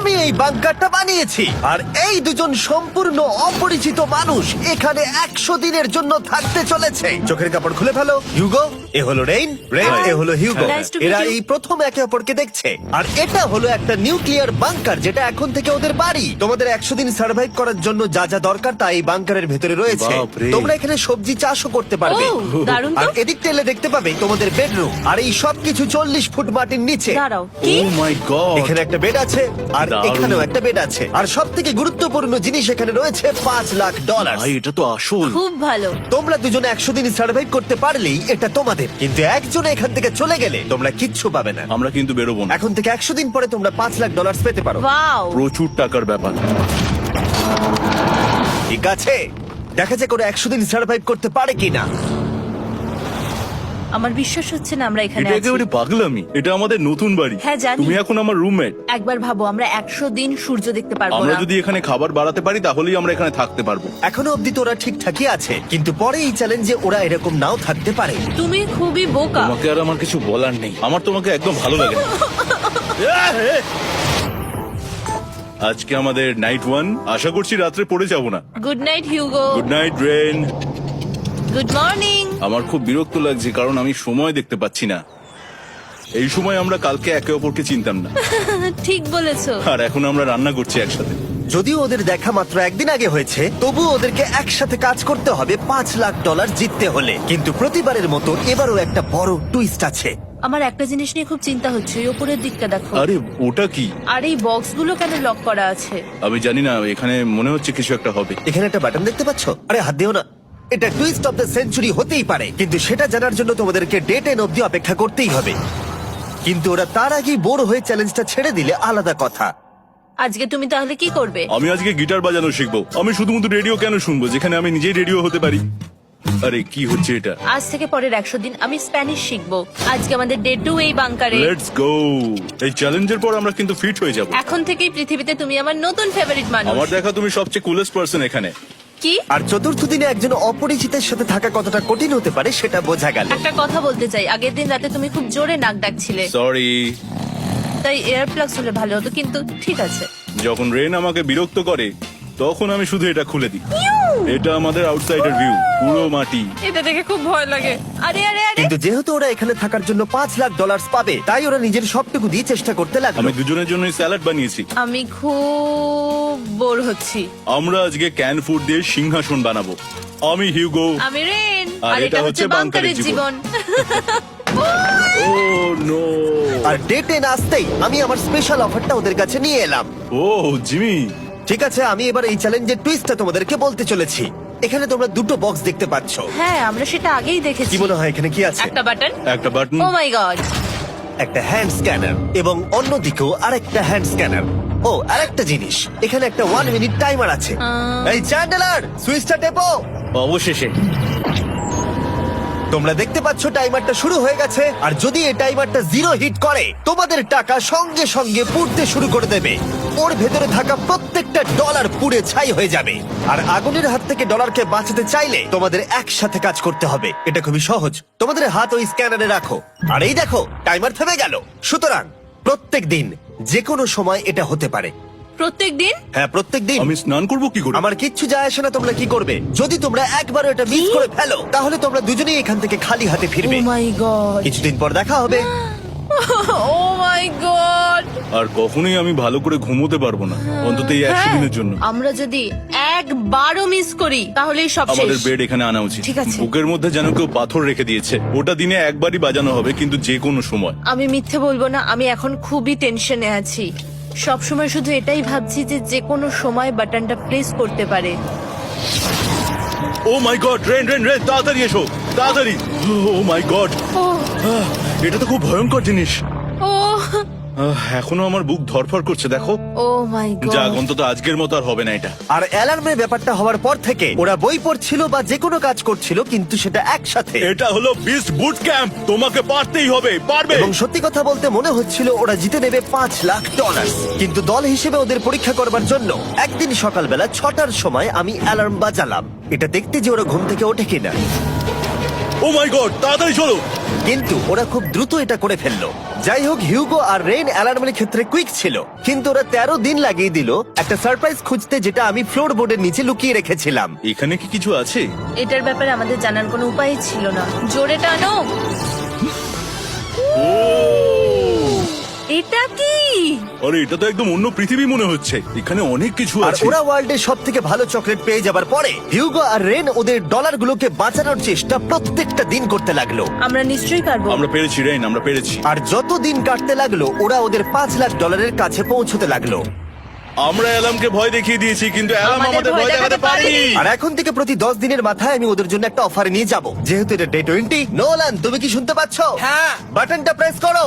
আমি এই বাংকারটা বানিয়েছি। আর এই দুজন সম্পূর্ণ অপরিচিত মানুষ এখানে একশো দিনের জন্য থাকতে চলেছে। চোখের কাপড় খুলে ফেলো, হিউগো। এ হলো রেইন রেইন এ হলো হিউগো Nice to meet এরা you. এই প্রথম একে অপরকে দেখছে। আর এটা হলো একটা নিউক্লিয়ার বাংকার যেটা এখন থেকে ওদের বাড়ি। তোমাদের একশো দিন সার্ভাইভ করার জন্য যা যা দরকার তা এই বাংকারের ভেতরে রয়েছে। বাপরে। তোমরা এখানে সবজি চাষও করতে পারবে। ও, দারুণ তো। আর এদিক টেলে দেখতে পাবে তোমাদের বেডরুম আর এই সব কিছু চল্লিশ ফুট মাটির নিচে। দাঁড়াও কি? ও মাই গড এখানে একটা বেড আছে আর দারুণ। এখানেও একটা বেড আছে। আর সব থেকে গুরুত্বপূর্ণ জিনিস এখানে রয়েছে পাঁচ লাখ ডলার ভাই এটা তো আসল। খুব ভালো। তোমরা দুজনে একশো দিন সার্ভাইভ করতে পারলেই এটা তোমাদের কিন্তু একজন এখান থেকে চলে গেলে তোমরা কিচ্ছু পাবে না। আমরা কিন্তু বেরোবো না। এখন থেকে একশো দিন পরে তোমরা পাঁচ লাখ ডলার পেতে পারো। ওয়াও প্রচুর টাকার ব্যাপার। ঠিক আছে। দেখা যায় ওরা একশো দিন সার্ভাইভ করতে পারে কিনা। আমার বিশ্বাস হচ্ছে না আমরা এখানে এটা আছি। একেবারে পাগলামি। এটা আমাদের নতুন বাড়ি। হ্যাঁ, জানি। তুমি এখন আমার রুমমেট একবার ভাবো আমরা একশো দিন সূর্য দেখতে পারব আমরা না। যদি এখানে খাবার বাড়াতে পারি তাহলেই আমরা এখানে থাকতে পারব। এখনও অবধি তো ওরা ঠিকঠাকই আছে কিন্তু পরে এই চ্যালেঞ্জে ওরা এরকম নাও থাকতে পারে। তুমি খুবই বোকা। তোমাকে আর আমার কিছু বলার নেই। আমার তোমাকে একদম ভালো লাগে না। আজকে আমাদের নাইট ওয়ান আশা করছি রাত্রে পড়ে যাব না। Good night Hugo good night Ren good morning আমার খুব বিরক্ত লাগছে কারণ আমি সময় দেখতে পাচ্ছি না। এই সময় আমরা কালকে একে অপরকে চিনতাম না। ঠিক বলেছ। আর এখন আমরা রান্না করছি একসাথে। যদিও ওদের দেখা মাত্র একদিন আগে হয়েছে তবুও ওদেরকে একসাথে কাজ করতে হবে পাঁচ লাখ ডলার জিততে হলে। কিন্তু প্রতিবারের মতো এবারও একটা বড় টুইস্ট আছে। আমার একটা জিনিস নিয়ে খুব চিন্তা হচ্ছে ওই উপরের দিকটা দেখো। আরে ওটা কি? আর এই বক্সগুলো কেন লক করা আছে? আমি জানি না এখানে মনে হচ্ছে কিছু একটা হবে। এখানে একটা বাটন দেখতে পাচ্ছ? আরে হাত দিও না। এটা টুইস্ট অফ দ্য সেঞ্চুরি হতেই পারে কিন্তু সেটা জানার জন্য তোমাদেরকে ডে টেন অব্দি অপেক্ষা করতেই হবে। কিন্তু ওরা তার আগেই বোর হয়ে চ্যালেঞ্জটা ছেড়ে দিলে আলাদা কথা। আজকে তুমি তাহলে কি করবে? আমি আজকে গিটার বাজানো শিখব। আমি শুধুমাত্র রেডিও কেন শুনব যেখানে আমি নিজেই রেডিও হতে পারি? আরে কি হচ্ছে এটা? আজ থেকে পরের একশো দিন আমি স্প্যানিশ শিখব। আজকে আমাদের ডে টু এই বাংকারে। লেটস গো এই চ্যালেঞ্জের পর আমরা কিন্তু ফিট হয়ে যাব। এখন থেকেই পৃথিবীতে তুমি আমার নতুন ফেভারিট মানুষ। আমার দেখা তুমি সবচেয়ে কুলেস্ট পারসন এখানে। কি? আর চতুর্থ দিনে একজন অপরিচিতের সাথে থাকা কতটা কঠিন হতে পারে সেটা বোঝা গেল। একটা কথা বলতে চাই আগের দিন রাতে তুমি খুব জোরে নাক ডাকছিলে। সরি তাই এয়ার প্লাগস হলে ভালো হতো কিন্তু ঠিক আছে। যখন রেন আমাকে বিরক্ত করে তখন আমি শুধু এটা খুলে দিই। এটা আমাদের আউটসাইডার ভিউ পুরো মাটি। এটা দেখে খুব ভয় লাগে। আরে আরে আরে। কিন্তু যেহেতু ওরা এখানে থাকার জন্য পাঁচ লাখ ডলার পাবে তাই ওরা নিজের সবটুকু দিয়ে চেষ্টা করতে লাগল। আমি দুজনের জন্য স্যালাড বানিয়েছি। আমি খুব বোর হচ্ছি। আমরা আজকে ক্যান ফুড দিয়ে সিংহাসন বানাবো। আমি হিউগো আমি রেন। আর আর এটা হচ্ছে বাংকারের জীবন। ও নো আর ডে টেন আসতেই আমি আমার স্পেশাল অফারটা ওদের কাছে নিয়ে এলাম। ও জিমি ঠিক আছে আমি এবার এই চ্যালেঞ্জের টুইস্টটা তোমাদেরকে বলতে চলেছি। এখানে তোমরা দুটো বক্স দেখতে পাচ্ছ। হ্যাঁ আমরা সেটা আগেই দেখেছি। কি মনে হয় এখানে কি আছে? একটা বাটন একটা বাটন ও মাই গড একটা হ্যান্ড স্ক্যানার এবং অন্যদিকেও আরেকটা হ্যান্ড স্ক্যানার ও আরেকটা জিনিস। এখানে একটা ওয়ান মিনিট টাইমার আছে। এই চ্যান্ডেলার সুইচটা টেপো। অবশেষে। তোমরা দেখতে পাচ্ছ টাইমারটা শুরু হয়ে গেছে, আর যদি এই টাইমারটা জিরো হিট করে, তোমাদের টাকা সঙ্গে সঙ্গে পুড়তে শুরু করে দেবে। ওর ভেতরে থাকা প্রত্যেকটা ডলার পুড়ে ছাই হয়ে যাবে। আর আগুনের হাত থেকে ডলারকে বাঁচাতে চাইলে তোমাদের একসাথে কাজ করতে হবে। এটা খুবই সহজ। তোমাদের হাত ওই স্ক্যানারে রাখো। আর এই দেখো, টাইমার থেমে গেল। সুতরাং প্রত্যেক দিন যে কোনো সময় এটা হতে পারে। প্রত্যেক দিন? হ্যাঁ প্রত্যেক দিন। আমি স্নান করব কি করে? আমার কিচ্ছু যায় আসে না তোমরা কি করবে? যদি তোমরা একবার এটা মিস করে ফেলো তাহলে তোমরা দুজনেই এখান থেকে খালি হাতে ও ফিরবে মাই গড কিছুদিন পর দেখা হবে। ও মাই গড আর কখনোই আমি ভালো করে ঘুমোতে পারব না অন্তত এই একশো হ্যাঁ। দিনের জন্য। আমরা যদি একবারও মিস করি তাহলেই সব আমাদের শেষ বেড এখানে আনা উচিত। ঠিক আছে। বুকের মধ্যে যেন কেউ পাথর রেখে দিয়েছে। ওটা দিনে একবারই বাজানো হবে কিন্তু যে কোনো সময়। আমি মিথ্যে বলব না আমি এখন খুবই টেনশনে আছি। সব সময় শুধু এটাই ভাবছি যে যে কোনো সময় বাটনটা প্রেস করতে পারে। ও my god Ren Ren Ren তাড়াতাড়ি এসো তাড়াতাড়ি। ও মাই গড এটা তো খুব ভয়ঙ্কর জিনিস। ও আহ, এখনও আমার বুক ধরফর করছে দেখো। ও মাই যাক গড অন্তত আজকের মতো আর হবে না এটা। আর অ্যালার্মের ব্যাপারটা হওয়ার পর থেকে ওরা বই পড়ছিল বা যে কোনো কাজ করছিল কিন্তু সেটা একসাথে। এটা হলো বিস্ট বুট ক্যাম্প তোমাকে পারতেই হবে পারবে। এবং সত্যি কথা বলতে মনে হচ্ছিল ওরা জিতে নেবে পাঁচ লাখ ডলার কিন্তু দল হিসেবে ওদের পরীক্ষা করবার জন্য একদিন সকালবেলা ছটার সময় আমি অ্যালার্ম বাজালাম। এটা দেখতে যে ওরা ঘুম থেকে ওঠে কিনা। ও মাই গড তাড়াতাড়ি চলো। কিন্তু ওরা খুব দ্রুত এটা করে ফেলল। যাই হোক হিউগো আর রেইন অ্যালার্মের ক্ষেত্রে কুইক ছিল। কিন্তু ওরা তেরো দিন লাগিয়ে দিল। একটা সারপ্রাইজ খুঁজতে যেটা আমি ফ্লোর বোর্ডের নিচে লুকিয়ে রেখেছিলাম। এখানে কি কিছু আছে? এটার ব্যাপারে আমাদের জানার কোনো উপায় ছিল না। জোরে টানো। ও এটা কি? আরে এটা তো একদম অন্য পৃথিবী মনে হচ্ছে। এখানে অনেক কিছু আর আছে। ওরা ওয়ার্ল্ডের সব থেকে ভালো চকলেট পেয়ে যাবার পরে হিউগো আর রেন ওদের ডলারগুলোকে বাঁচানোর চেষ্টা প্রত্যেকটা দিন করতে লাগল। আমরা নিশ্চয়ই পারব। আমরা পেরেছি রেন আমরা পেরেছি। আর যত দিন কাটতে লাগল ওরা ওদের পাঁচ লাখ ডলারের কাছে পৌঁছতে লাগল। আমরা অ্যালামকে ভয় দেখিয়ে দিয়েছি কিন্তু অ্যালাম আমাদের ভয় দেখাতে পারেনি। আর এখন থেকে প্রতি দশ দিনের মাথায় আমি ওদের জন্য একটা অফার নিয়ে যাব। যেহেতু এটা ডে টোয়েন্টি নোলান তুমি কি শুনতে পাচ্ছ? হ্যাঁ। বাটনটা প্রেস করো।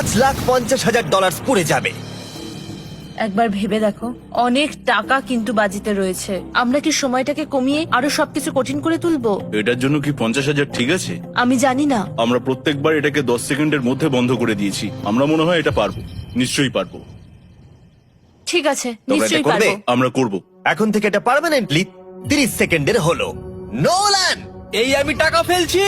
লাখ পঞ্চাশ হাজার ডলার পুড়ে যাবে। একবার ভেবে দেখো অনেক টাকা কিন্তু বাজিতে রয়েছে। আমরা কি সময়টাকে কমিয়ে আরও সবকিছু কঠিন করে তুলবো? এটার জন্য কি পঞ্চাশ হাজার ঠিক আছে? আমি জানি না। আমরা প্রত্যেকবার এটাকে দশ সেকেন্ডের মধ্যে বন্ধ করে দিয়েছি। আমরা মনে হয় এটা পারব। নিশ্চয়ই পারব। ঠিক আছে তোমরা এটা নিশ্চয়ই করবে? পারব। আমরা করব। এখন থেকে এটা পার্মানেন্টলি তিরিশ সেকেন্ডের হলো। নোলান এই আমি টাকা ফেলছি।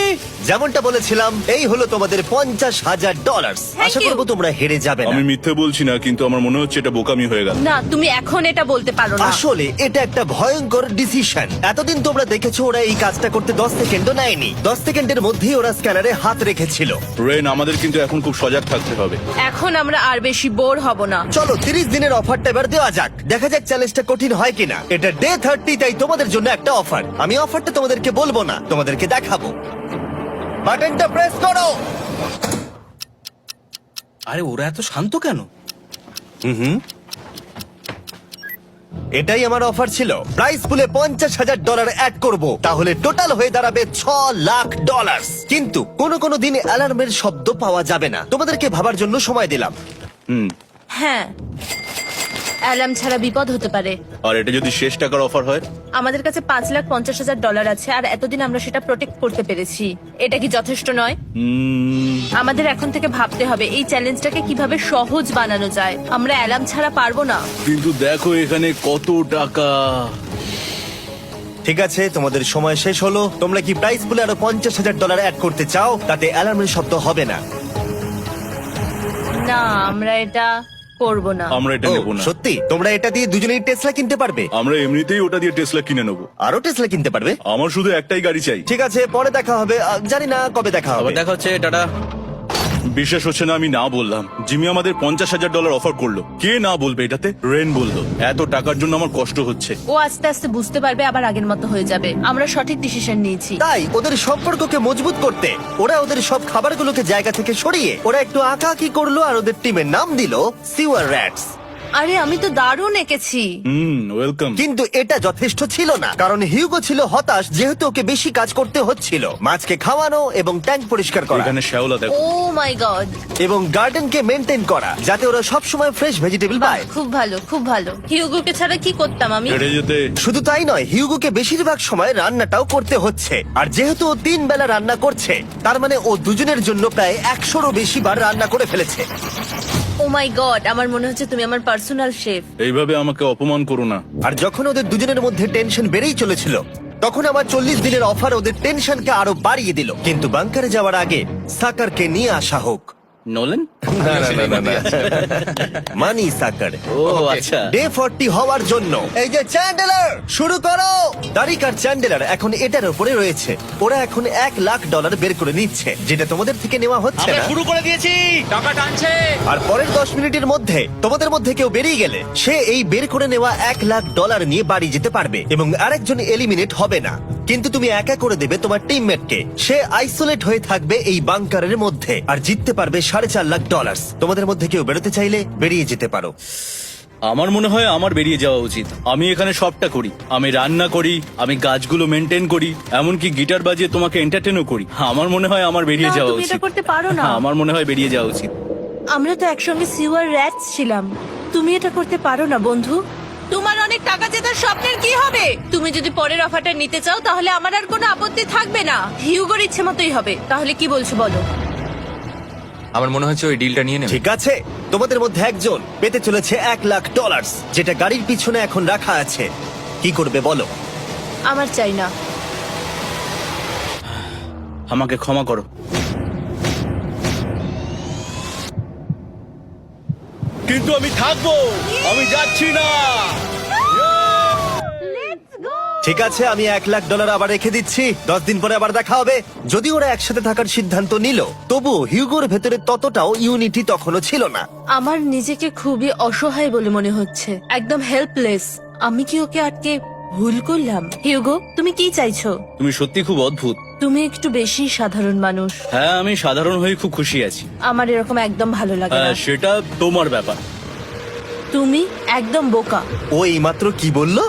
যেমনটা বলেছিলাম এই হলো তোমাদের পঞ্চাশ হাজার ডলার আশা you. করব তোমরা হেরে যাবে না। আমি মিথ্যে বলছি না কিন্তু আমার মনে হচ্ছে এটা বোকামি হয়ে গেল। না তুমি এখন এটা বলতে পারো না। আসলে এটা একটা ভয়ঙ্কর ডিসিশন এতদিন তোমরা দেখেছ ওরা এই কাজটা করতে দশ সেকেন্ডও নেয়নি। দশ সেকেন্ডের মধ্যেই ওরা স্ক্যানারে হাত রেখেছিল। রেন আমাদের কিন্তু এখন খুব সজাগ থাকতে হবে। এখন আমরা আর বেশি বোর হব না। চলো তিরিশ দিনের অফারটা এবার দেওয়া যাক। দেখা যাক চ্যালেঞ্জটা কঠিন হয় কিনা। এটা ডে থার্টি তাই তোমাদের জন্য একটা অফার আমি অফারটা তোমাদেরকে বলব না। তোমাদেরকে দেখাবো। বাটনটা প্রেস করো। আরে ওরা এত শান্ত কেন? হুম এটাই আমার অফার ছিল। প্রাইস পুলে পঞ্চাশ হাজার ডলার অ্যাড করব। তাহলে টোটাল হয়ে দাঁড়াবে ছ লাখ ডলার কিন্তু কোনো কোনো দিন অ্যালার্মের শব্দ পাওয়া যাবে না। তোমাদেরকে ভাবার জন্য সময় দিলাম। হুম হ্যাঁ। অ্যালার্ম ছাড়া বিপদ হতে পারে। আর এটা যদি শেষ টাকার অফার হয়? আমাদের কাছে পাঁচ লাখ পঞ্চাশ হাজার ডলার আছে আর এতদিন আমরা সেটা প্রোটেক্ট করতে পেরেছি। এটা কি যথেষ্ট নয়? আমাদের এখন থেকে ভাবতে হবে এই চ্যালেঞ্জটাকে কীভাবে সহজ বানানো যায়। আমরা অ্যালার্ম ছাড়া পারব না। কিন্তু দেখো এখানে কত টাকা। ঠিক আছে তোমাদের সময় শেষ হলো। তোমরা কি প্রাইস পুলে আরও পঞ্চাশ হাজার ডলার অ্যাড করতে চাও? তাতে অ্যালার্মের শব্দ হবে না। না আমরা এটা করব না। আমরা এটা ও, নেব না। সত্যি? তোমরা এটা দিয়ে দুজনেই টেসলা কিনতে পারবে? আমরা এমনিতেই ওটা দিয়ে টেসলা কিনে নেব। আরও টেসলা কিনতে পারবে? আমার শুধু একটাই গাড়ি চাই। ঠিক আছে পরে দেখা হবে। আহ, জানি না কবে দেখা হবে। দেখা হচ্ছে টাটা। বিশ্বাস হচ্ছে না আমি না বললাম। জিমি আমাদের পঞ্চাশ হাজার ডলার অফার করল। কে না বলবে এটাতে? রেন বলল। এত টাকার জন্য আমার কষ্ট হচ্ছে। ও আস্তে আস্তে বুঝতে পারবে আবার আগের মতো হয়ে যাবে। আমরা সঠিক ডিসিশন নিয়েছি। তাই ওদের সম্পর্ককে মজবুত করতে ওরা ওদের সব খাবারগুলোকে জায়গা থেকে সরিয়ে ওরা একটু আঁকাআঁকি করল আর ওদের টিমের নাম দিল সিওয়ার র্যাটস আরে আমি তো দারুণ এঁকেছি। হুম ওয়েলকাম কিন্তু এটা যথেষ্ট ছিল না কারণ হিউগো ছিল হতাশ যেহেতু ওকে বেশি কাজ করতে হচ্ছিল। মাছকে খাওয়ানো এবং ট্যাঙ্ক পরিষ্কার করা। এখানে শ্যাওলা দেখো। Oh my god. এবং গার্ডেনকে মেনটেন করা যাতে ওরা সব সময় ফ্রেশ ভেজিটেবল পায়। খুব ভালো খুব ভালো। হিউগোকে ছাড়া কি করতাম আমি? হেঁটে যেতে শুধু তাই নয় হিউগোকে বেশিরভাগ সময় রান্নাটাও করতে হচ্ছে। আর যেহেতু ও তিন বেলা রান্না করছে তার মানে ও দুজনের জন্য প্রায় একশোরও বেশি বার রান্না করে ফেলেছে। ও মাই গড আমার মনে হচ্ছে তুমি আমার পার্সোনাল শেফ এইভাবে আমাকে অপমান করো না। আর যখন ওদের দুজনের মধ্যে টেনশন বেড়েই চলেছিল তখন আমার চল্লিশ দিনের অফার ওদের টেনশনকে আরও বাড়িয়ে দিল। কিন্তু বাংকারে যাওয়ার আগে সাকারকে নিয়ে আসা হোক। নোলেন মানি সাকার ও আচ্ছা। ডে ফোরটি হওয়ার জন্য। এই যে চ্যান্ডেলার শুরু করো। তারিক চ্যান্ডেলার এখন এটার উপরে রয়েছে। ওরা এখন এক লাখ ডলার বের করে নিচ্ছে যেটা তোমাদের থেকে নেওয়া হচ্ছে আমরা না। শুরু করে দিয়েছি। টাকা টানছে। আর পরের দশ মিনিটের মধ্যে তোমাদের মধ্যে কেউ বেরিয়ে গেলে সে এই বের করে নেওয়া এক লাখ ডলার নিয়ে বাড়ি যেতে পারবে এবং আরেকজন এলিমিনেট হবে না। কিন্তু তুমি একা করে দেবে তোমার টিমমেটকে সে আইসোলেট হয়ে থাকবে এই বাংকারের মধ্যে। আর জিততে পারবে সাড়ে চার লাখ ডলার তোমাদের মধ্যে কেউ বেরোতে চাইলে বেরিয়ে যেতে পারো। আমার মনে হয় আমার বেরিয়ে যাওয়া উচিত। আমি এখানে সবটা করি। আমি রান্না করি আমি গাছগুলো মেনটেন করি এমনকি গিটার বাজিয়ে তোমাকে এন্টারটেনও করি। আমার মনে হয় আমার বেরিয়ে না, যাওয়া তুমি এটা উচিত। করতে পারো না। আমার মনে হয় বেরিয়ে যাওয়া উচিত। আমরা তো একসঙ্গে সিওয়ার র্যাটস ছিলাম। তুমি এটা করতে পারো না বন্ধু। তোমার অনেক টাকা জেতার স্বপ্নের কি হবে? তুমি যদি পরের অফারটা নিতে চাও তাহলে আমার আর কোনো আপত্তি থাকবে না। হিউগোর ইচ্ছে মতোই হবে। তাহলে কি বলছো বলো? আমার মনে হচ্ছে ওই ডিলটা নিয়ে নেবে। ঠিক আছে। তোমাদের মধ্যে একজন পেতে চলেছে এক লাখ ডলার যেটা গাড়ির পিছনে এখন রাখা আছে। কি করবে বলো? আমার চাই না। আমাকে ক্ষমা করো। কিন্তু আমি থাকব। আমি যাচ্ছি না। ঠিক আছে আমি এক লাখ ডলার আবার রেখে দিচ্ছি। দশ দিন পরে আবার দেখা হবে। যদি ওরা একসাথে থাকার সিদ্ধান্ত নিল তবু হিউগোর ভেতরে ততটাও ইউনিটি তখনও ছিল না। আমার নিজেকে খুবই অসহায় বলে মনে হচ্ছে। একদম হেল্পলেস আমি কি ওকে আটকে ভুল করলাম। হিউগো তুমি কি চাইছো? তুমি সত্যি খুব অদ্ভুত। তুমি একটু বেশি সাধারণ মানুষ। হ্যাঁ আমি সাধারণ হয়ে খুব খুশি আছি। আমার এরকম একদম ভালো লাগে না। হ্যাঁ, সেটা তোমার ব্যাপার। তুমি একদম বোকা। ও এইমাত্র কি বলল?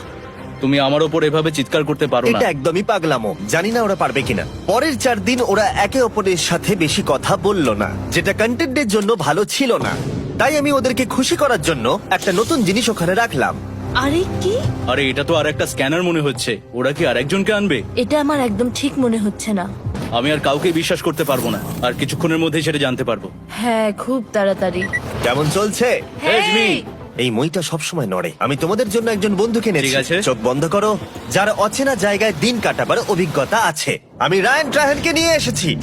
তুমি আমার ওপর এভাবে চিৎকার করতে পারো না। এটা একদমই পাগলামো। জানি না ওরা পারবে কিনা। পরের চার দিন ওরা একে অপরের সাথে বেশি কথা বলল না। যেটা কন্টেন্টের জন্য ভালো ছিল না। তাই আমি ওদেরকে খুশি করার জন্য একটা নতুন জিনিস ওখানে রাখলাম। আরে কি? আরে এটা তো আর একটা স্ক্যানার মনে হচ্ছে। ওরা কি আর একজনকে আনবে? এটা আমার একদম ঠিক মনে হচ্ছে না। আমি আর কাউকে বিশ্বাস করতে পারব না। আর কিছুক্ষণের মধ্যেই সেটা জানতে পারব। হ্যাঁ খুব তাড়াতাড়ি। কেমন চলছে? Hey, এই মইটা সবসময় নড়ে। আমি তোমাদের জন্য একজন বন্ধুকে এনেছি। ঠিক আছে। চোখ বন্ধ করো। যার অচেনা জায়গায় দিন কাটাবার অভিজ্ঞতা আছে। আমি রায়ান ট্রাহেনকে নিয়ে এসেছি।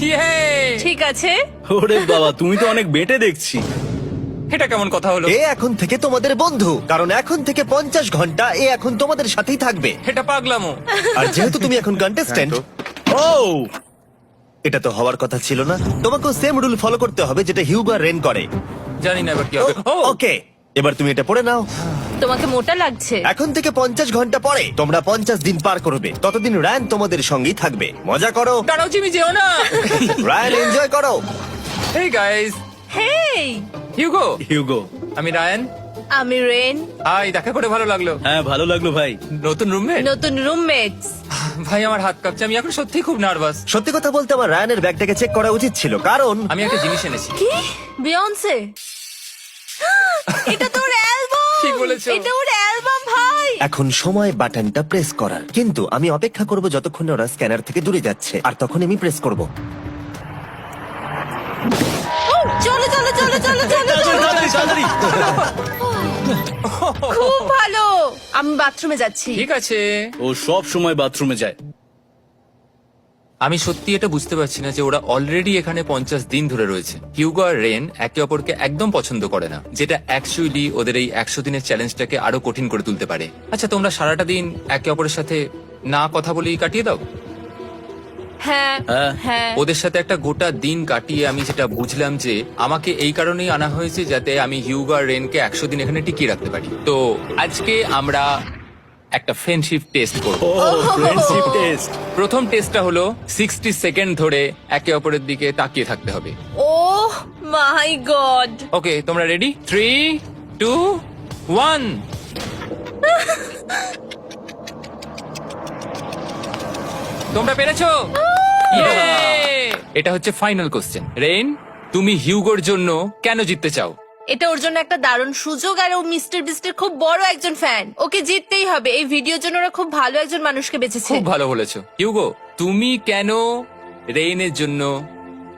ঠিক আছে। ওরে বাবা তুমি তো অনেক বেটে দেখছি। এটা কেমন কথা হলো? এ এখন থেকে তোমাদের বন্ধু কারণ এখন থেকে পঞ্চাশ ঘণ্টা এ এখন তোমাদের সাথেই থাকবে। এটা পাগলামো। আর যেহেতু তুমি এখন কন্টেস্ট্যান্ট ও! এটা তো হওয়ার কথা ছিল না। তোমাকেও সেম রুল ফলো করতে হবে যেটা হিউগার রেন করে। জানি না এবার কি হবে। ও ওকে এবার তুমি এটা পড়ে নাও। তোমাকে মোটা লাগছে। এখন থেকে পঞ্চাশ ঘণ্টা পরে তোমরা পঞ্চাশ দিন পার করবে। ততদিন রায়ান তোমাদের সঙ্গেই থাকবে। মজা করো। দাঁড়াও জিমি যেও না। রায়ান এনজয় করো। Hey guys hey Hugo Hugo আমি রায়ান। আমি রেন। হাই দেখা করে ভালো লাগল। হ্যাঁ ভালো লাগল ভাই। নতুন রুমমেট নতুন রুমমেটস ভাই আমার হাত কাঁপছে। আমি এখন সত্যিই খুব নার্ভাস সত্যি কথা বলতে আমার রায়ানের ব্যাগটাকে চেক করা উচিত ছিল কারণ আমি একটা জিনিস এনেছি। কি? বিয়ন্সে এটা তোর অ্যালবাম ঠিক বলেছ। এটা ওর অ্যালবাম ভাই! এখন সময় বাটনটা প্রেস করার। কিন্তু আমি অপেক্ষা করব যতক্ষণ না ওরা স্ক্যানার থেকে দূরে যাচ্ছে। আর তখন আমি প্রেস করব। চলো চলো চলো চলো চলো চলো। খুব ভালো। আমি বাথরুমে যাচ্ছি। ঠিক আছে। ও সব সময় বাথরুমে যায়। আমি সত্যি এটা বুঝতে পারছি না যে ওরা অলরেডি এখানে পঞ্চাশ দিন ধরে রয়েছে। হিউগো আর রেন একে অপরকে একদম পছন্দ করে না যেটা অ্যাকচুয়ালি ওদের এই একশো দিনের চ্যালেঞ্জটাকে আরও কঠিন করে তুলতে পারে। আচ্ছা তোমরা সারাটা দিন একে অপরের সাথে না কথা বলেই কাটিয়ে দাও? হ্যাঁ হ্যাঁ। হ্যাঁ। ওদের সাথে একটা গোটা দিন কাটিয়ে আমি যেটা বুঝলাম যে আমাকে এই কারণেই আনা হয়েছে যাতে আমি হিউগো আর রেনকে একশো দিন এখানে টিকিয়ে রাখতে পারি। তো আজকে আমরা একটা ফ্রেন্ডশিপ টেস্ট করব। ফ্রেন্ডশিপ টেস্ট প্রথম টেস্টটা হলো সিক্সটি সেকেন্ড ধরে একে অপরের দিকে তাকিয়ে থাকতে হবে। ও মাই গড। ওকে তোমরা রেডি থ্রি টু ওয়ান তোমরা পেরেছ? এটা হচ্ছে ফাইনাল কোশ্চেন রেইন তুমি হিউগোর জন্য কেন জিততে চাও? এটা ওর জন্য একটা দারুণ সুযোগ আর ও মিস্টার বিস্টের খুব বড় একজন ফ্যান ওকে জিততেই হবে। এই ভিডিওর জন্য ওরা খুব ভালো একজন মানুষকে বেঁচেছে। খুব ভালো বলেছ। হিউগো তুমি কেন রেইনের জন্য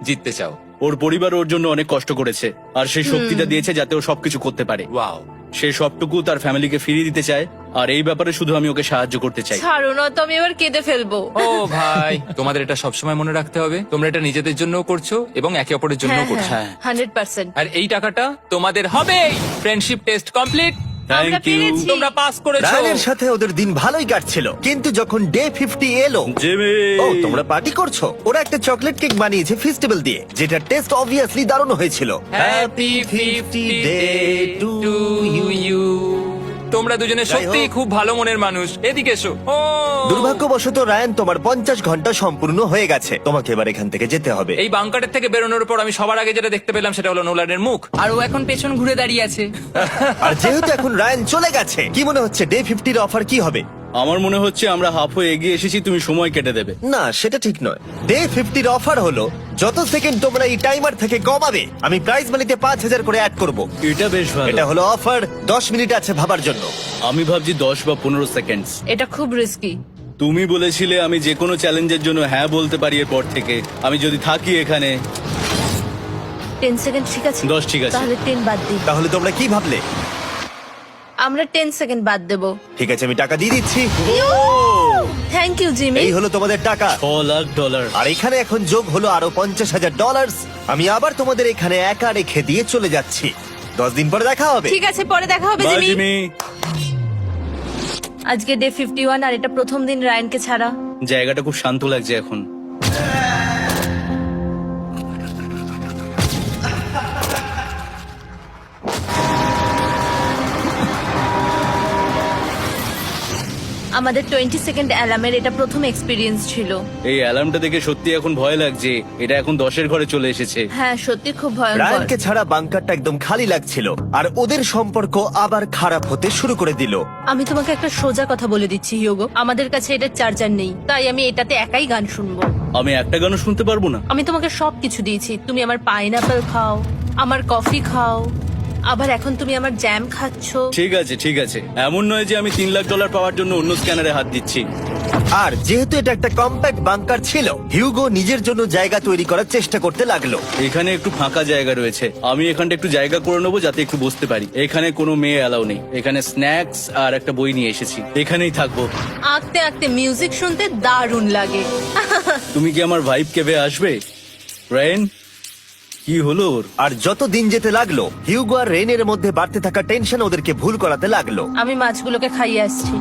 জিততে চাও? ওর পরিবার ওর জন্য অনেক কষ্ট করেছে। আর সেই শক্তিটা দিয়েছে যাতে ও সবকিছু করতে পারে। ওয়াও সে সবটুকু তার ফ্যামিলিকে ফিরিয়ে দিতে চায় আর এই ব্যাপারে শুধু আমি ওকে সাহায্য করতে চাই। ছাড়ো না তো আমি এবার কেঁদে ফেলব। ও ভাই তোমাদের এটা সবসময় মনে রাখতে হবে। তোমরা এটা নিজেদের জন্য করছ এবং একে অপরের জন্য হ্যাঁ করছ। হ্যাঁ হান্ড্রেড পার্সেন্ট আর এই টাকাটা তোমাদের হবে। ফ্রেন্ডশিপ টেস্ট কমপ্লিট আমরা থ্যাংক ইউ পেরেছি। তোমরা পাস করেছ। রায়ানের সাথে ওদের দিন ভালোই কাটছিল। কিন্তু যখন ডে ফিফটি এলো জেমে ও তোমরা পার্টি করছ? ওরা একটা চকলেট কেক বানিয়েছে ফেস্টিভ্যাল দিয়ে যেটা টেস্ট অবভিয়াসলি দারুণ হয়েছিল। Happy fifty day to you you তোমরা দুজনে যাই সত্যি। খুব ভালো মনের মানুষ। এদিকে এসো। ও। দুর্ভাগ্যবশত রায়ান তোমার পঞ্চাশ ঘণ্টা সম্পূর্ণ হয়ে গেছে। তোমাকে এবার এখান থেকে যেতে হবে। এই বাংকারের থেকে বেরোনোর পর আমি সবার আগে যেটা দেখতে পেলাম সেটা হলো নোলানের মুখ। আর ও এখন পেছন ঘুরে দাঁড়িয়ে আছে। আর যেহেতু এখন রায়ান চলে গেছে কি মনে হচ্ছে ডে ফিফটির অফার কি হবে? আমার মনে হচ্ছে আমরা হাফ হয়ে এগিয়ে এসেছি তুমি সময় কেটে দেবে। না সেটা ঠিক নয়। ডে ফিফটির অফার হলো যত সেকেন্ড তোমরা এই টাইমার থেকে কমাবে আমি প্রাইস মানিতে পাঁচ হাজার করে অ্যাড করব। এটা বেশ ভালো। এটা হলো অফার দশ মিনিট আছে ভাবার জন্য। আমি ভাবছি দশ বা পনেরো সেকেন্ডস এটা খুব রিস্কি তুমি বলেছিলে আমি যে কোনো চ্যালেঞ্জের জন্য হ্যাঁ বলতে পারি এরপর থেকে। আমি যদি থাকি এখানে। টেন সেকেন্ড ঠিক আছে? দশ ঠিক আছে। তাহলে টেন বাদ দিই। তাহলে তোমরা কি ভাবলে? আমরা টেন সেকেন্ড বাদ দেবো। ঠিক আছে আমি টাকা দিয়ে দিচ্ছি। থ্যাংক ইউ জিমি এই হলো তোমাদের টাকা। ছ লাখ ডলার আর এখানে এখন যোগ হলো আরও পঞ্চাশ হাজার ডলার আমি আবার তোমাদের এখানে একা রেখে দিয়ে চলে যাচ্ছি। দশ দিন পরে দেখা হবে। ঠিক আছে পরে দেখা হবে বাই জিমি জিমি আজকে ডে ফিফটি ওয়ান আর এটা প্রথম দিন রায়ানকে ছাড়া। জায়গাটা খুব শান্ত লাগছে এখন। আমাদের টোয়েন্টি সেকেন্ড অ্যালামের এটা প্রথম এক্সপিরিয়েন্স ছিল। এই অ্যালার্মটা দেখে সত্যি এখন ভয় লাগছে। এটা এখন দশের ঘরে চলে এসেছে। হ্যাঁ সত্যি খুব ভয়ঙ্কর। রায়ানকে ছাড়া বাংকারটা একদম খালি লাগছিল। আর ওদের সম্পর্ক আবার খারাপ হতে শুরু করে দিল। আমি তোমাকে একটা সোজা কথা বলে দিচ্ছি হিয়োগো আমাদের কাছে এটা চার্জার নেই। তাই আমি এটাতে একাই গান শুনব। আমি একটা গানও শুনতে পারব না। আমি তোমাকে সব কিছু দিয়েছি। তুমি আমার পাইনাপেল খাও আমার কফি খাও আবার এখন তুমি আমার জ্যাম খাচ্ছো। ঠিক আছে ঠিক আছে। এমন নয় যে আমি তিন লাখ ডলার পাওয়ার জন্য অন্য স্ক্যানারে হাত দিচ্ছি। আর যেহেতু এটা একটা কম্প্যাক্ট বাংকার ছিল হিউগো নিজের জন্য জায়গা তৈরি করার চেষ্টা করতে লাগল। এখানে একটু ফাঁকা জায়গা রয়েছে। আমি এখানটা একটু জায়গা করে নেব যাতে একটু বসতে পারি। এখানে কোনো মেয়ে অ্যালাউ নেই। এখানে স্ন্যাক্স আর একটা বই নিয়ে এসেছি। এখানেই থাকব। আঁকতে আঁকতে মিউজিক শুনতে দারুণ লাগে। তুমি কি আমার ভাইব কেবে আসবে? রেন কি হলো ওর? আর যত দিন যেতে লাগল হিউগো আর রেনের মধ্যে বাড়তে থাকা টেনশন ওদেরকে ভুল করাতে লাগল। আমি মাছগুলোকে খাইয়ে আসছি।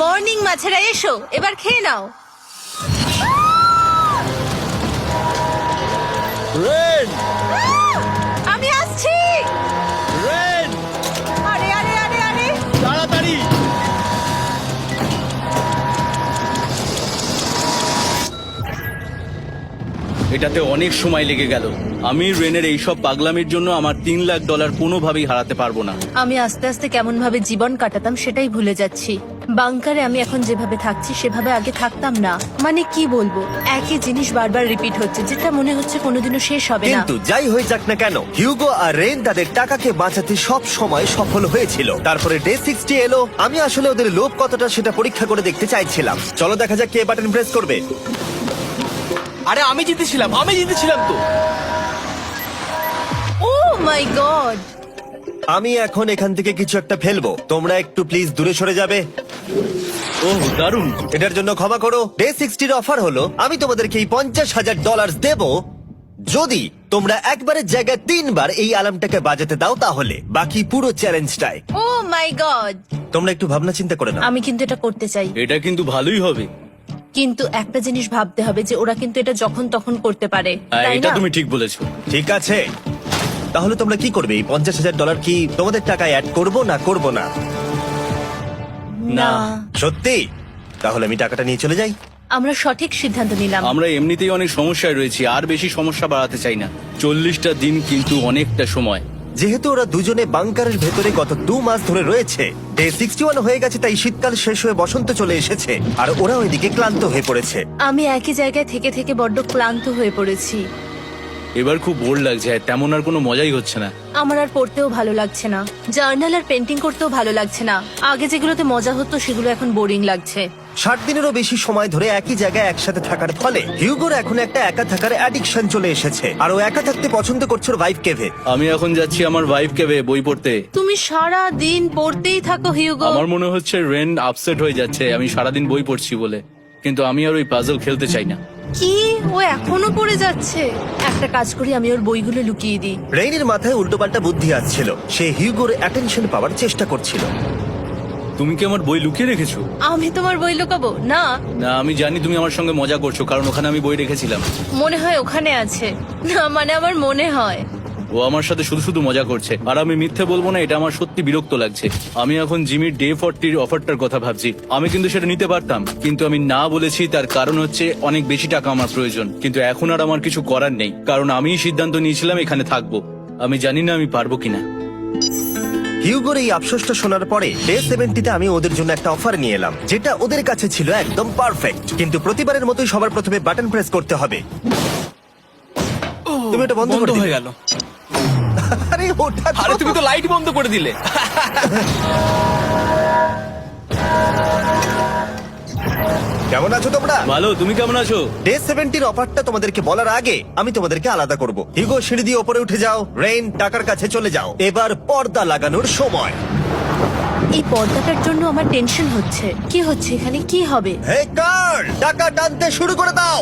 মর্নিং মাছেরা এসো এবার খেয়ে নাও। রেন এটাতে অনেক সময় লেগে গেল। আমি রেনের এইসব পাগলামির জন্য আমার তিন লাখ ডলার কোনোভাবেই হারাতে পারব না। আমি আস্তে আস্তে কেমন ভাবে জীবন কাটাতাম সেটাই ভুলে যাচ্ছি। বাংকারে আমি এখন যেভাবে থাকছি সেভাবে আগে থাকতাম না। মানে কি বলব? একই জিনিস বারবার রিপিট হচ্ছে যেটা মনে হচ্ছে কোনোদিনও শেষ হবে না। কিন্তু যাই হয়ে যাক না কেন হিউগো আর রেন তাদের টাকাকে বাঁচাতে সব সময় সফল হয়েছিল। তারপরে ডে সিক্সটি এলো আমি আসলে ওদের লোভ কতটা সেটা পরীক্ষা করে দেখতে চাইছিলাম। চলো দেখা যাক কে বাটন প্রেস করবে। আরে আমি জিতেছিলাম আমি জিতেছিলাম তো। Oh my god. আমি এখন এখান থেকে কিছু একটা ফেলব। তোমরা একটু প্লিজ দূরে সরে যাবে। ও দারুণ। এটার জন্য ক্ষমা করো। ডে সিক্সটির অফার হলো আমি তোমাদেরকে এই পঞ্চাশ হাজার ডলার দেব। যদি তোমরা একবারের জায়গায় তিনবার এই আলামটাকে বাজাতে দাও তাহলে বাকি পুরো চ্যালেঞ্জটাই ও মাই গড। তোমরা একটু ভাবনা চিন্তা করে নাও। আমি কিন্তু এটা করতে চাই। এটা কিন্তু ভালোই হবে। কিন্তু একটা জিনিস ভাবতে হবে যে ওরা কিন্তু এটা যখন তখন করতে পারে হ্যাঁ, তাই এটা না? তুমি ঠিক বলেছ। ঠিক আছে। তাহলে তোমরা কি করবে? এই পঞ্চাশ হাজার ডলার কি তোমাদের টাকায় অ্যাড করব না করব না? না। সত্যি? তাহলে আমি টাকাটা নিয়ে চলে যাই। আমরা সঠিক সিদ্ধান্ত নিলাম। আমরা এমনিতেই অনেক সমস্যায় রয়েছি আর বেশি সমস্যা বাড়াতে চাই না। চল্লিশটা দিন কিন্তু অনেকটা সময়। যেহেতু ওরা দুজনে বাংকারের ভেতরে গত দু মাস ধরে রয়েছে ডে সিক্সটি ওয়ান হয়ে গেছে তাই শীতকাল শেষ হয়ে বসন্ত চলে এসেছে আর ওরা ওইদিকে ক্লান্ত হয়ে পড়েছে। আমি একই জায়গায় থেকে থেকে বড্ড ক্লান্ত হয়ে পড়েছি। এবার খুব বোর লাগছে আর তেমন আর কোনো মজাই হচ্ছে না। আমার আর পড়তেও ভালো লাগছে না। জার্নাল আর পেন্টিং করতেও ভালো লাগছে না। আগে যেগুলোতে মজা হতো সেগুলো এখন বোরিং লাগছে। ষাট দিনেরও বেশি সময় ধরে একই জায়গায় একসাথে থাকার ফলে হিউগোর এখন একটা একা থাকার অ্যাডিকশন চলে এসেছে। আর ও একা থাকতে পছন্দ করছে ওর ভাইফ কেভে। আমি এখন যাচ্ছি আমার ওয়াইফ কেভে বই পড়তে। তুমি সারা দিন পড়তেই থাকো হিউগো। আমার মনে হচ্ছে রেন আপসেট হয়ে যাচ্ছে আমি সারাদিন বই পড়ছি বলে। কিন্তু আমি আর ওই পাজল খেলতে চাই না। কি? ও এখনও পড়ে যাচ্ছে? একটা কাজ করি আমি ওর বইগুলো লুকিয়ে দিই। রেইনের মাথায় উল্টোপাল্টা বুদ্ধি আসছিল। সে হিউগোর অ্যাটেনশন পাওয়ার চেষ্টা করছিল। তুমি কি আমার বই লুকিয়ে রেখেছো? আমি তোমার বই লুকাবো? না। না আমি জানি তুমি আমার সঙ্গে মজা করছ কারণ ওখানে আমি বই রেখেছিলাম। মনে হয় ওখানে আছে। না মানে আমার মনে হয়। ও আমার সাথে শুধু শুধু মজা করছে। আর আমি মিথ্যে বলব না এটা আমার সত্যি বিরক্ত লাগছে। আমি এখন জিমির ডে ফর্টির অফারটার কথা ভাবছি। আমি কিন্তু সেটা নিতে পারতাম কিন্তু আমি না বলেছি তার কারণ হচ্ছে অনেক বেশি টাকা আমার প্রয়োজন। কিন্তু এখন আর আমার কিছু করার নেই কারণ আমিই সিদ্ধান্ত নিয়েছিলাম এখানে থাকব। আমি জানি না আমি পারব কিনা। হিউগোর এই আফসোসটা শোনার পরে ডে সেভেন্টিতে আমি ওদের জন্য একটা অফার নিয়ে এলাম যেটা ওদের কাছে ছিল একদম পারফেক্ট কিন্তু প্রতিবারের মতোই সবার প্রথমে বাটন প্রেস করতে হবে। তুমি এটা বন্ধ বন্ধ করে হয়ে দিলে। গেল। আরে ওটা তো- আরে তুমি তো লাইট বন্ধ করে দিলে। কেমন আছো তোমরা? ভালো তুমি কেমন আছো? ডে সেভেন্টির অফারটা তোমাদেরকে বলার আগে আমি তোমাদেরকে আলাদা করব। হিগো সিঁড়ি দিয়ে ওপরে উঠে যাও। রেইন টাকার কাছে চলে যাও। এবার পর্দা লাগানোর সময়। এই পর্দাটার জন্য আমার টেনশন হচ্ছে। কি হচ্ছে এখানে? কি হবে? হে কার টাকা টানতে শুরু করে দাও।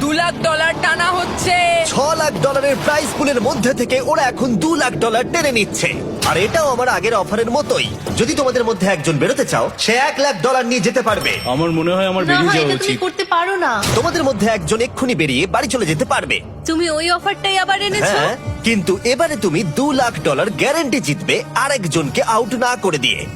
দু লাখ ডলার টানা হচ্ছে। ছ লাখ ডলারের প্রাইস পুলের মধ্যে থেকে ওরা এখন দু লাখ ডলার টেনে নিচ্ছে। আর এটাও আমার আগের অফারের মতোই। যদি তোমাদের মধ্যে একজন বেরোতে চাও সে এক লাখ ডলার নিয়ে যেতে পারবে। আমার মনে হয় আমার না বেরিয়ে হয় যাওয়া এটা তুমি উচিত। করতে পারো না। তোমাদের মধ্যে একজন এক্ষুনি বেরিয়ে বাড়ি চলে যেতে পারবে। তুমি ওই অফারটাই আবার এনেছো? হ্যাঁ কিন্তু এবারে তুমি দু লাখ ডলার গ্যারান্টি জিতবে আরেকজনকে আউট না করে দিয়ে।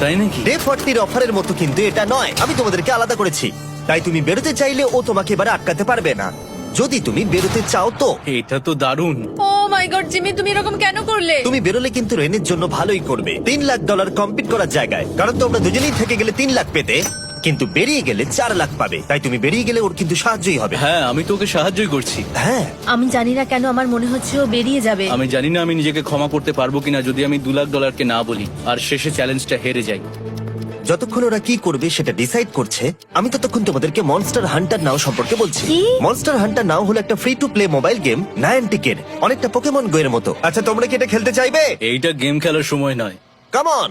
তাই নাকি? ডে ফর্টির অফারের মতো কিন্তু এটা নয়। আমি তোমাদেরকে আলাদা করেছি। তাই তুমি বেরোতে চাইলে ও তোমাকে এবারে আটকাতে পারবে না। যদি তুমি বেরোতে চাও তো। এটা তো দারুণ। ও মাই গড জিমি তুমি এরকম কেন করলে? তুমি বেরোলে কিন্তু রেনের জন্য ভালোই করবে। তিন লাখ ডলার কম্পিট করার জায়গায়। কারণ তোমরা দুজনেই থেকে গেলে তিন লাখ পেতে কিন্তু বেরিয়ে গেলে চার লাখ পাবে। তাই তুমি বেরিয়ে গেলে ওর কিন্তু সাহায্যই হবে। হ্যাঁ আমি তোকে সাহায্যই করছি। হ্যাঁ। আমি জানি না কেন আমার মনে হচ্ছে ও বেরিয়ে যাবে। আমি জানি না আমি নিজেকে ক্ষমা করতে পারব কিনা যদি আমি দু লাখ ডলারকে না বলি আর শেষে চ্যালেঞ্জটা হেরে যাই। যতক্ষণ ওরা কি করবে সেটা ডিসাইড করছে আমি ততক্ষণ তোমাদেরকে মনস্টার হান্টার নাও সম্পর্কে বলছি। কি? মনস্টার হান্টার নাও হলো একটা free to play mobile game নায়ান্টিকের অনেকটা পোকেমন গোয়ের মতো। আচ্ছা তোমরা কি এটা খেলতে চাইবে? এইটা গেম খেলার সময় নয়। কামন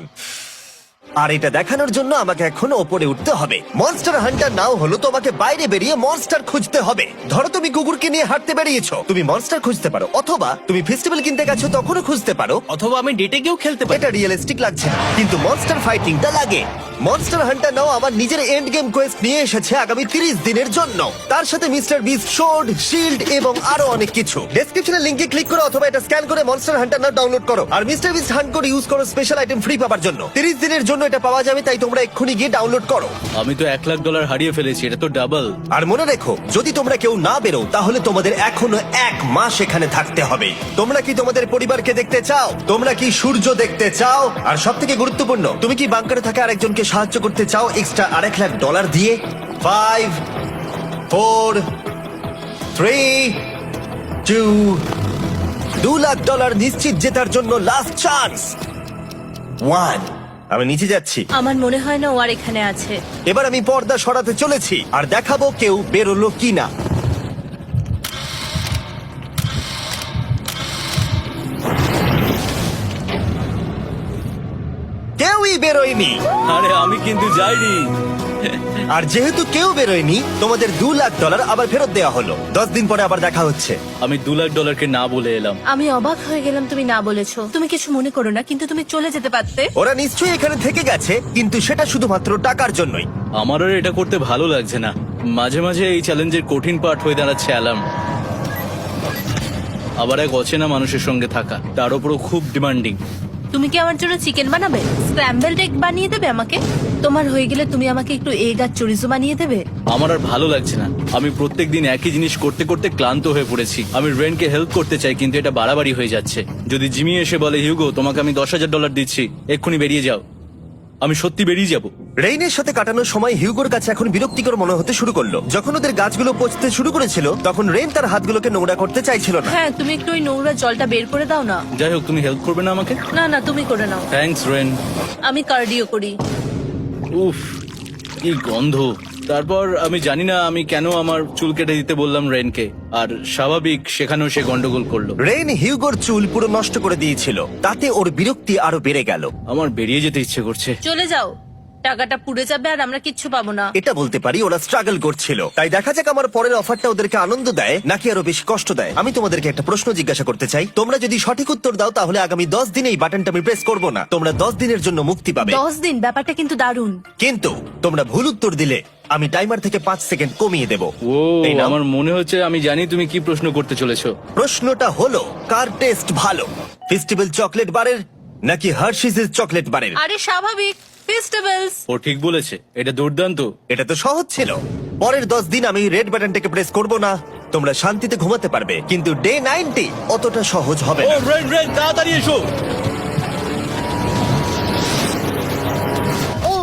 আর এটা দেখানোর জন্য আমাকে এখন ওপরে উঠতে হবে। মনস্টার হান্টার নাও হলো তোমাকে বাইরে বেরিয়ে মনস্টার খুঁজতে হবে। ধরো তুমি কুকুরকে নিয়ে হাঁটতে বেরিয়েছো। তুমি মনস্টার খুঁজতে পারো, অথবা তুমি ফেস্টিভ্যাল কিনতে গেছো তখনও খুঁজতে পারো, অথবা আমি ডেটে গিয়েও খেলতে পারি। এটা রিয়েলিস্টিক লাগছে না, কিন্তু মনস্টার ফাইটিংটা লাগে। মনস্টার হান্টার নাও আমার নিজের এন্ড গেম কোয়েস্ট নিয়ে এসেছে আগামী 30 দিনের জন্য। তার সাথে মিস্টার বিস শোড শিল্ড এবং আরও অনেক কিছু। ডেসক্রিপশনের লিংকে ক্লিক করো অথবা এটা স্ক্যান করে মনস্টার হান্টার নাও ডাউনলোড করো। আর মিস্টার বিস হান্ট করে ইউজ করো স্পেশাল আইটেম ফ্রি পাওয়ার জন্য। 30 দিনের জন্য এটা পাওয়া যাবে তাই তোমরা এক্ষুনি গিয়ে ডাউনলোড করো। আমি তো এক লাখ ডলার হারিয়ে ফেলেছি এটা তো ডাবল আর মনে রেখো যদি তোমরা কেউ না বেরো তাহলে তোমাদের এখনও এক মাস এখানে থাকতে হবে। তোমরা কি তোমাদের পরিবারকে দেখতে চাও? তোমরা কি সূর্য দেখতে চাও? আর সব থেকে গুরুত্বপূর্ণ তুমি কি বাংকারে থাকা আরেকজনকে সাহায্য করতে চাও এক্সট্রা আরেক লাখ ডলার দিয়ে? ফাইভ ফোর থ্রি টু দু লাখ ডলার নিশ্চিত জেতার জন্য লাস্ট চান্স ওয়ান আমি নিচে যাচ্ছি। আমার মনে হয় না ও আর এখানে আছে। এবার আমি পর্দা সরাতে চলেছি আর দেখাবো কেউ বেরোলো কিনা। কেউই বেরোয়নি। আরে আমি কিন্তু যাইনি। আর যেহেতু কেউ বেরোয়নি তোমাদের দু লাখ ডলার আবার ফেরত দেওয়া হলো। দশ দিন পরে আবার দেখা হচ্ছে। আমি দু লাখ ডলারকে না বলে এলাম। আমি অবাক হয়ে গেলাম তুমি না বলেছ। তুমি কিছু মনে করো না কিন্তু তুমি চলে যেতে পারতে। ওরা নিশ্চয়ই এখানে থেকে গেছে কিন্তু সেটা শুধুমাত্র টাকার জন্যই। আমার আর এটা করতে ভালো লাগছে না। মাঝে মাঝে এই চ্যালেঞ্জের কঠিন পার্ট হয়ে দাঁড়াচ্ছে অ্যালার্ম। আবার এক অচেনা মানুষের সঙ্গে থাকা। তার উপরও খুব ডিমান্ডিং তুমি কি আমার জন্য চিকেন বানাবে? স্ক্র্যাম্বল এগ বানিয়ে দেবে আমাকে? তোমার হয়ে গেলে তুমি আমাকে একটু এগ আর চরিজো বানিয়ে দেবে? আমার আর ভালো লাগছে না। আমি প্রত্যেক দিন একই জিনিস করতে করতে ক্লান্ত হয়ে পড়েছি। আমি রেনকে হেল্প করতে চাই, কিন্তু এটা বাড়াবাড়ি হয়ে যাচ্ছে। যদি জিমি এসে বলে হিউগো তোমাকে আমি দশ হাজার ডলার দিচ্ছি, এক্ষুনি বেরিয়ে যাও। আমি সত্যি বেরিয়ে যাব। রেইনের সাথে কাটানোর সময় হিউগোর কাছে এখন বিরক্তিকর মনে হতে শুরু করল। যখন ওদের গাছগুলো পচতে শুরু করেছিল তখন রেইন তার হাতগুলোকে নোংরা করতে চাইছিল না। হ্যাঁ তুমি একটু ওই নোংরা জলটা বের করে দাও না। যাই হোক তুমি হেল্প করবে না আমাকে? না না তুমি করে নাও। থ্যাঙ্কস রেন আমি কার্ডিও করি। উফ কি গন্ধ? তারপর আমি জানি না আমি কেন আমার চুল কেটে দিতে বললাম রেনকে আর স্বাভাবিক সেখানেও সে গন্ডগোল করল। রেন হিউগোর চুল পুরো নষ্ট করে দিয়েছিল তাতে ওর বিরক্তি আরও বেড়ে গেল। আমার বেরিয়ে যেতে ইচ্ছে করছে। চলে যাও। টাকাটা পুড়ে যাবে আর আমরা কিচ্ছু পাবো না। এটা বলতে পারি ওরা স্ট্রাগল করছিল। তাই দেখা যাক আমার পরের অফারটা ওদেরকে আনন্দ দেয় নাকি আরও বেশি কষ্ট দেয়। আমি তোমাদেরকে একটা প্রশ্ন জিজ্ঞাসা করতে চাই। তোমরা যদি সঠিক উত্তর দাও তাহলে আগামী দশ দিনে এই বাটনটা আমি প্রেস করব না। তোমরা দশ দিনের জন্য মুক্তি পাবে। দশ দিন ব্যাপারটা কিন্তু দারুণ। কিন্তু তোমরা ভুল উত্তর দিলে আমি টাইমার থেকে পাঁচ সেকেন্ড কমিয়ে দেবো। ও এই নাও। আমার মনে হচ্ছে আমি জানি তুমি কি প্রশ্ন করতে চলেছো। প্রশ্নটা হলো কার টেস্ট ভালো? ফেস্টিভ্যাল চকলেট বারের নাকি হার্শিসের চকলেট বারের? আরে স্বাভাবিক। ফেস্টিভ্যালস। ও ঠিক বলেছে এটা দুর্দান্ত। এটা তো সহজ ছিল। পরের দশ দিন আমি রেড বাটনটাকে প্রেস করব না। তোমরা শান্তিতে ঘুমাতে পারবে কিন্তু ডে নাইনটি অতটা সহজ হবে ও না রেড রেন তাড়াতাড়ি এসো। ও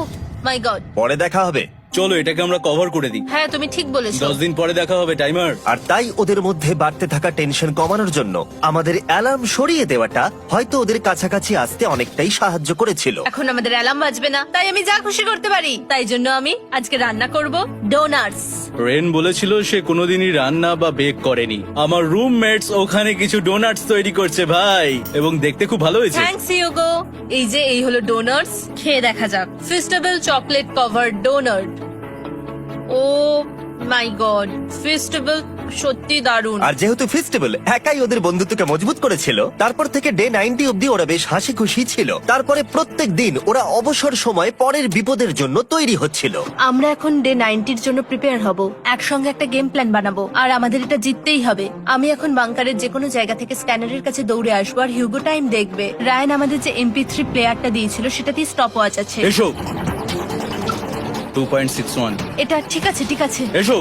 মাই গড পরে দেখা হবে। চলো এটাকে আমরা কভার করে দিই। হ্যাঁ তুমি ঠিক বলেছ। দশ দিন পরে দেখা হবে টাইমার আর তাই ওদের মধ্যে বাড়তে থাকা টেনশন কমানোর জন্য আমাদের অ্যালার্ম সরিয়ে দেওয়াটা হয়তো ওদের কাছাকাছি আসতে অনেকটাই সাহায্য করেছিল। এখন আমাদের অ্যালার্ম বাজবে না। তাই আমি যা খুশি করতে পারি। তাই জন্য আমি আজকে রান্না করব ডোনাটস রেন বলেছিল সে কোনোদিনই রান্না বা বেক করেনি। আমার রুমমেটস ওখানে কিছু ডোনাটস তৈরি করছে ভাই। এবং দেখতে খুব ভালো হয়েছে। থ্যাঙ্কস ইউগো এই যে এই হলো ডোনাটস খেয়ে দেখা যাক। Festival chocolate cover donut oh my god festival সত্যি দারুণ। আর যেহেতু ফেস্টিভ্যাল একাই ওদের বন্ধুত্বকে মজবুত করেছিল তারপর থেকে ডে নাইনটি অব্দি ওরা বেশ হাসি খুশি ছিল। তারপরে প্রত্যেক দিন ওরা অবসর সময় পরের বিপদের জন্য তৈরি হচ্ছিল। আমরা এখন ডে নাইনটির জন্য প্রিপেয়ার হব। একসঙ্গে একটা গেম প্ল্যান বানাবো। আর আমাদের এটা জিততেই হবে। আমি এখন বাংকারের যে কোনো জায়গা থেকে স্ক্যানারের কাছে দৌড়ে আসব আর হিউগো টাইম দেখবে। রায়ান আমাদের যে এমপি থ্রি প্লেয়ারটা দিয়েছিল সেটাতেই স্টপ ওয়াচ আছে। এসো। টু পয়েন্ট সিক্স ওয়ান এটা ঠিক আছে ঠিক আছে। এসো।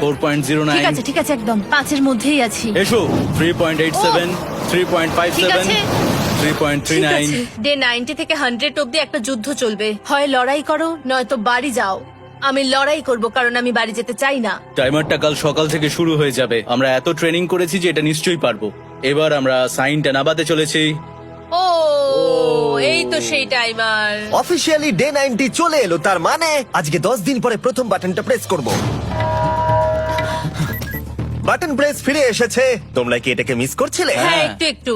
ফোর পয়েন্ট জিরো ঠিক নাইন আছে ঠিক আছে একদম। পাঁচের মধ্যেই আছি। এসো। Three point eight seven three point five seven three point three nine day ninety থেকে হান্ড্রেড অব্দি একটা যুদ্ধ চলবে। হয় লড়াই করো নয়তো বাড়ি যাও। আমি লড়াই করব কারণ আমি বাড়ি যেতে চাই না। টাইমারটা কাল সকাল থেকে শুরু হয়ে যাবে। আমরা এত ট্রেনিং করেছি যে এটা নিশ্চয়ই পারব। এবার আমরা সাইনটা নাবাতে চলেছি। এই তো সেই টাইমার অফিসিয়ালি ডে নাইনটি চলে এলো তার মানে আজকে দশ দিন পরে প্রথম বাটনটা প্রেস করব। বাটন প্রেস ফিরে এসেছে। তোমরা কি এটাকে মিস করছিলে? হ্যাঁ একটু একটু।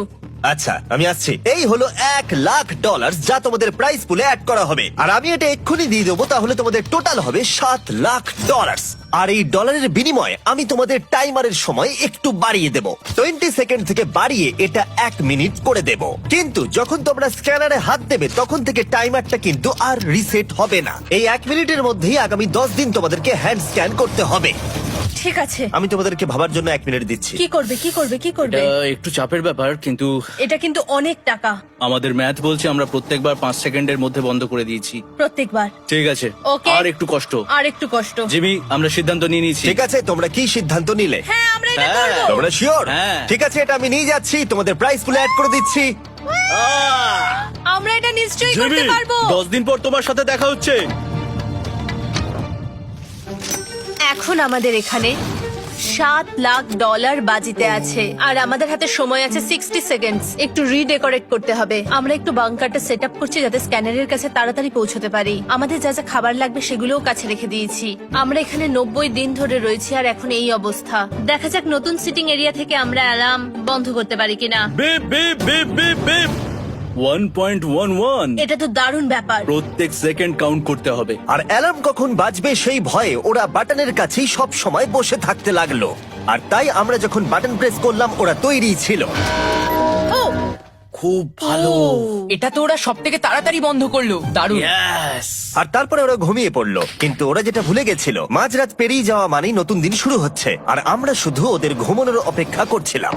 আচ্ছা আমি আসছি। এই হলো এক লাখ ডলার যা তোমাদের প্রাইস পুলে অ্যাড করা হবে। আর আমি এটা এক্ষুনি দিয়ে দেবো, তাহলে তোমাদের টোটাল হবে সাত লাখ ডলার আর এই ডলারের বিনিময়ে আমি তোমাদের টাইমারের সময় একটু বাড়িয়ে দেবো। টোয়েন্টি সেকেন্ড থেকে বাড়িয়ে এটা এক মিনিট করে দেব। কিন্তু যখন তোমরা স্ক্যানারে হাত দেবে, তখন থেকে টাইমারটা কিন্তু আর রিসেট হবে না। এই এক মিনিটের মধ্যেই আগামী দশ দিন তোমাদেরকে হ্যান্ড স্ক্যান করতে হবে। ঠিক আছে। আমি তোমাদেরকে ভাবার জন্য এক মিনিট দিচ্ছি। কি করবে কি করবে কি করবে? এটা একটু চাপের ব্যাপার কিন্তু এটা কিন্তু অনেক টাকা। আমাদের ম্যাথ বলছে আমরা প্রত্যেকবার পাঁচ সেকেন্ডের মধ্যে বন্ধ করে দিয়েছি। প্রত্যেকবার। ঠিক আছে। ওকে আর একটু কষ্ট। আর একটু কষ্ট। জিমি আমরা সিদ্ধান্ত নিয়ে নিয়েছি। ঠিক আছে তোমরা কি সিদ্ধান্ত নিলে? হ্যাঁ আমরা এটা হ্যাঁ। করব। তোমরা শিওর হ্যাঁ। ঠিক আছে এটা আমি নিয়ে যাচ্ছি তোমাদের প্রাইস পুলে অ্যাড করে দিচ্ছি। আমরা এটা নিশ্চয়ই করতে পারব। দশ দিন পর তোমার সাথে দেখা হচ্ছে। এখন আমাদের এখানে সাত লাখ ডলার বাজিতে আছে। আর আমাদের হাতে সময় আছে সিক্সটি সেকেন্ডস একটু রিডেকোরেট করতে হবে। আমরা একটু বাংকারটা সেট আপ করছি যাতে স্ক্যানারের কাছে তাড়াতাড়ি পৌঁছতে পারি। আমাদের যা যা খাবার লাগবে সেগুলোও কাছে রেখে দিয়েছি। আমরা এখানে নব্বই দিন ধরে রয়েছি আর এখন এই অবস্থা। দেখা যাক নতুন সিটিং এরিয়া থেকে আমরা অ্যালার্ম বন্ধ করতে পারি কিনা। ওয়ান পয়েন্ট ওয়ান ওয়ান এটা তো দারুণ ব্যাপার। প্রত্যেক সেকেন্ড কাউন্ট করতে হবে। আর অ্যালার্ম কখন বাজবে সেই ভয়ে ওরা বাটনের কাছেই সব সময় বসে থাকতে লাগল। আর তাই আমরা যখন বাটন প্রেস করলাম ওরা তৈরি ছিল। ও! খুব ভালো। এটা তো ওরা সব থেকে তাড়াতাড়ি বন্ধ করল। দারুণ! আর তারপরে ওরা ঘুমিয়ে পড়ল। কিন্তু ওরা যেটা ভুলে গেছিল মাঝরাত পেরিয়ে যাওয়া মানেই নতুন দিন শুরু হচ্ছে। আর আমরা শুধু ওদের ঘুমানোর অপেক্ষা করছিলাম।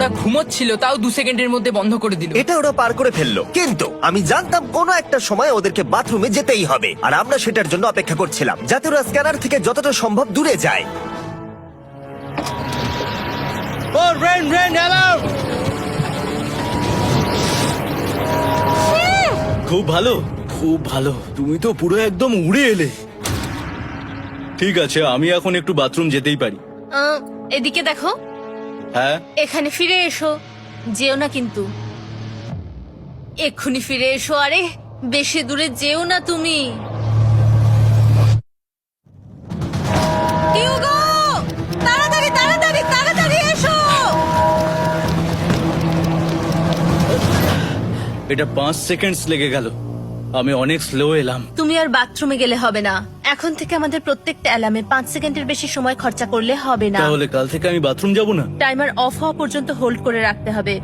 ওরা ঘুমোচ্ছিল তাও দু সেকেন্ডের মধ্যে বন্ধ করে দিল। এটা ওরা পার করে ফেলল। কিন্তু আমি জানতাম কোনো একটা সময় ওদেরকে বাথরুমে যেতেই হবে। আর আমরা সেটার জন্য অপেক্ষা করছিলাম যাতে ওরা স্ক্যানার থেকে যতটা সম্ভব দূরে যায়। ও রেন রেন অ্যালার্ম খুব ভালো খুব ভালো। তুমি তো পুরো একদম উড়ে এলে। ঠিক আছে আমি এখন একটু বাথরুম যেতেই পারি। আহ, এদিকে দেখো। হ্যাঁ? এখানে ফিরে এসো। যেও না কিন্তু। এক্ষুনি ফিরে এসো আরে বেশি দূরে যেও না তুমি। হিউগো! তাড়াতাড়ি তাড়াতাড়ি তাড়াতাড়ি এসো! এটা পাঁচ সেকেন্ডস লেগে গেল। আমি অনেক স্লো এলাম। তুমি আর বাথরুমে গেলে হবে না। এখন থেকে আমাদের প্রত্যেকটা অ্যালার্মে পাঁচ সেকেন্ডের বেশি সময় খরচা করলে হবে না। তাহলে কাল থেকে আমি বাথরুম যাব না? টাইমার অফ হওয়া পর্যন্ত হোল্ড করে রাখতে হবে।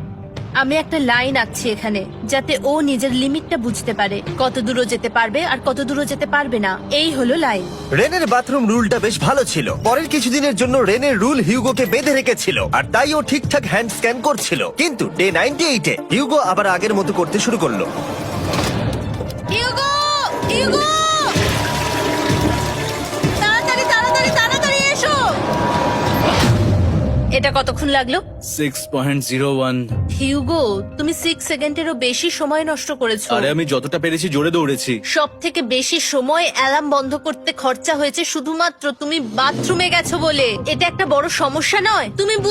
আমি একটা লাইন আঁকছি এখানে যাতে ও নিজের লিমিটটা বুঝতে পারে কত দূরও যেতে পারবে আর কত দূরও যেতে পারবে না। এই হলো লাইন রেনের বাথরুম রুলটা বেশ ভালো ছিল। পরের কিছুদিনের জন্য রেনের রুল হিউগোকে বেঁধে রেখেছিল আর তাই ও ঠিকঠাক হ্যান্ড স্ক্যান করছিল। কিন্তু ডে নাইনটি এইটে হিউগো আবার আগের মতো করতে শুরু করল। ইউগো ইউগো তাড়াতাড়ি তাড়াতাড়ি তাড়াতাড়ি এসো! এটা কতক্ষণ লাগল? Six point zero one Hugo তুমি সিক্স সেকেন্ডেরও বেশি সময় নষ্ট করেছ। আরে আমি যতটা পেরেছি জোরে দৌড়েছি। সব থেকে বেশি সময় অ্যালার্ম বন্ধ করতে খরচা হয়েছে শুধুমাত্র তুমি বাথরুমে গেছো বলে। এটা একটা বড় সমস্যা নয়। তুমি বুঝ-